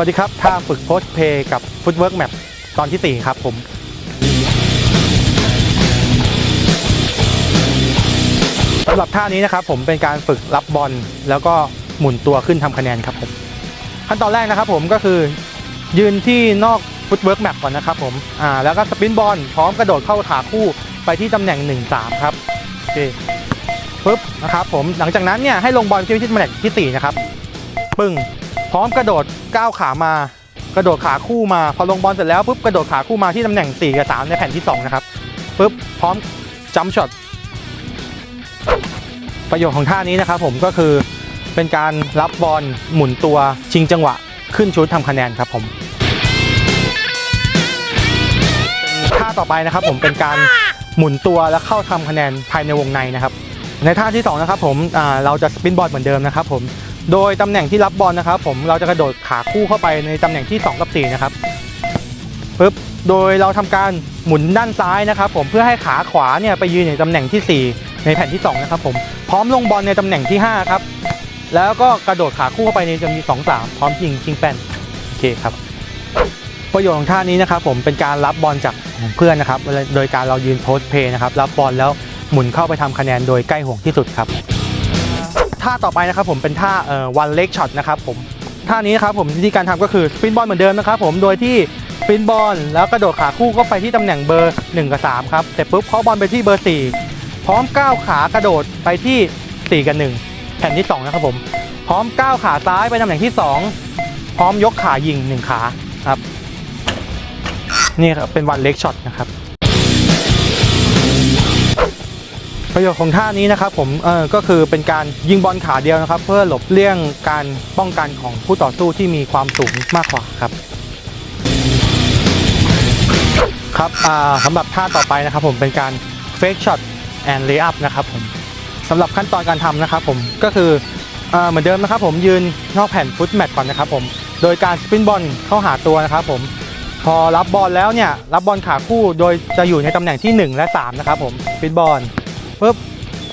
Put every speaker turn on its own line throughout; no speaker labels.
วัสดีครับท่าฝึกโพสเพย์กับฟุตเวิร์กแมปตอนที่ 4 ครับผม สำหรับท่านี้นะครับผมเป็นการฝึกรับบอลแล้วก็หมุนตัวขึ้นทำคะแนนครับผม ขั้นตอนแรกนะครับผมก็คือยืนที่นอกฟุตเวิร์กแมปก่อนนะครับผมอ่าแล้วก็สปินบอลพร้อมกระโดดเข้าขาคู่ไปที่ตำแหน่ง 1-3 ครับโอเคปึ๊บนะครับผมหลังจากนั้นเนี่ยให้ลงบอลที่ที่ตำแหน่งที่ 4 นะครับ ปึ้ง พร้อมกระโดดก้าวขามากระโดดขาคู่มาพอลงบอลเสร็จแล้วปุ๊บกระโดดขาคู่มาที่ตำแหน่ง 4 กับ 3 ในแผ่นที่ 2 นะครับปุ๊บพร้อมจัมช็อตประโยชน์ของท่านี้นะครับผมก็คือเป็นการรับบอลหมุนตัวชิงจังหวะขึ้นชุดทำคะแนนครับผมท่าต่อไปนะครับผมเป็นการหมุนตัวแล้วเข้าทำคะแนนภายในวงในนะครับ ในท่าที่สองนะครับผมเราจะสปินบอลเหมือนเดิมนะครับผม โดยตำแหน่งที่รับบอลนะครับ ผมเราจะกระโดดขาคู่เข้าไปในตำแหน่งที่ 2 กับ 4 นะครับปึ๊บโดยเราทำการหมุนด้านซ้ายนะครับ ผมเพื่อให้ขาขวาเนี่ยไปยืนในตำแหน่งที่ 4 ในแผ่นที่ 2 นะครับ ผมพร้อมลงบอลในตำแหน่งที่ 5 ครับ แล้วก็กระโดดขาคู่เข้าไปในตำแหน่งที่2 3พร้อมยิงชิงแป้นโอเคครับ ประโยชน์ของท่านี้นะครับ ผมเป็นการรับบอลจากเพื่อนนะครับ โดยการเรายืนโพสเพย์นะครับ รับบอลแล้วหมุนเข้าไปทำคะแนนโดยใกล้ห่วงที่สุดครับ ท่าต่อไปนะครับผมเป็นท่าเอ่อวันเล็กช็อตนะครับผมท่านี้นะครับผมวิธีการทำก็คือสปินบอลเหมือนเดิมนะครับผมโดยที่สปินบอลแล้วกระโดดขาคู่ก็ไปที่ตำแหน่งเบอร์ 1 กับ 3 ครับเสร็จปุ๊บเคาะบอลไปที่เบอร์ 4 พร้อมก้าวขากระโดดไปที่ 4 กับ 1 แผ่นที่ 2 นะครับผม พร้อมก้าวขาซ้ายไปตำแหน่งที่ 2 พร้อมยกขายิง 1 ขาครับ นี่ครับเป็นวันเล็กช็อตนะครับ ประโยชน์ของท่านี้นะครับผมเออก็คือเป็นการยิงบอลขาเดียวนะครับ เพื่อหลบเลี่ยงการป้องกันของผู้ต่อสู้ที่มีความสูงมากกว่าครับครับอ่าสำหรับท่าต่อไปนะครับผมเป็นการ fake shot and lay up นะครับผมสำหรับขั้นตอนการทำนะครับผมก็คืออ่าเหมือนเดิมนะครับผมยืนนอกแผ่นฟุตแมตก่อนนะครับผมโดยการสปินบอลเข้าหาตัวนะครับผมพอรับบอลแล้วเนี่ยรับบอลขาคู่โดยจะอยู่ในตำแหน่งที่ 1 และ 3 นะครับผมสปินบอล ปุ๊บ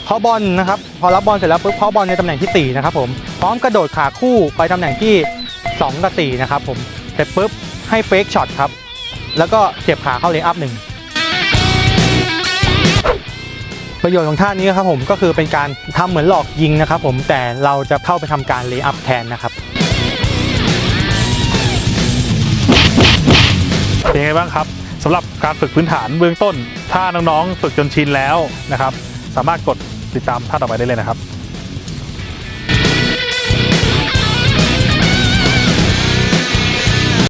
เคาะบอลนะครับพอรับบอลเสร็จแล้วปุ๊บเคาะบอลในตำแหน่งที่ 4 นะครับผมพร้อมกระโดดขาคู่ไปตำแหน่งที่ 2 กับ 4 นะครับผมเสร็จปุ๊บให้เฟกช็อตครับ แล้วก็เสียบขาเข้าเลย์อัพหนึ่งประโยชน์ของท่านี้ครับผมก็คือเป็นการทำเหมือนหลอกยิงนะครับผมแต่เราจะเข้าไปทำการเลย์อัพแทนนะครับ
เป็นไงบ้างครับสำหรับการฝึกพื้นฐานเบื้องต้น ถ้าน้องๆ ฝึกจนชินแล้วนะครับ สามารถกดติดตามท่าต่อไปได้เลยนะครับ